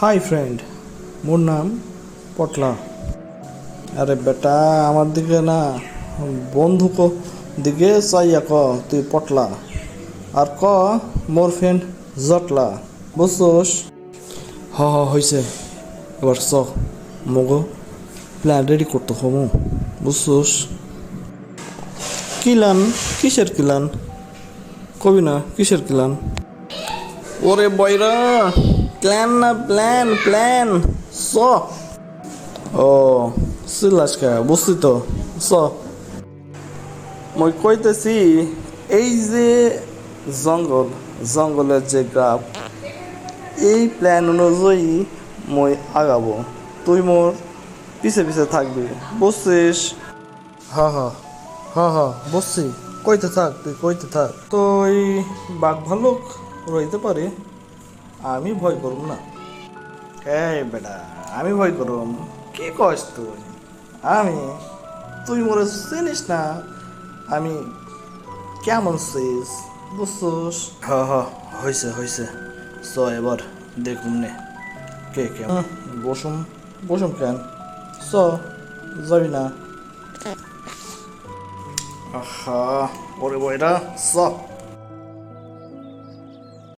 Hi friend মোর নাম পটলা। আরে বেটা, আমার দিকে না বন্ধু ক, দিকে চাইয়া ক, তুই পটলা। আর ক, মোর ফ্রেন্ড জটলা। বুঝছোস? হ হ হয়েছে এবার চ, মগো প্ল্যান রেডি করতে হমু বুঝছোস? কিলান, কিসের কিলান? কবি না, কিসের কিলান? ওরে বয়রা প্ল্যান না প্ল্যান প্ল্যান স ও সিলাসকা বুঝছি তো স মই কইতেছি এই যে জঙ্গল জঙ্গলের যে গ্রাফ এই প্ল্যান অনুযায়ী মই আগাবো তুই মোর পিছে পিছে থাকবি বুঝছিস হা হা হা হা বুঝছি কইতে থাক তুই কইতে থাক তুই বাঘ ভালুক রইতে পারে আমি ভয় করব না। এই বেটা আমি ভয় করব কি কস তুই? আমি তুই মোরে চিনিস না? আমি কেমন চিস বুঝছিস? হ হ হয়েছে হয়েছে চ এবার দেখুন নে। কে কে? বসুম বসুম কেন? চ যাবি না। আহা ওরে বয়রা চ।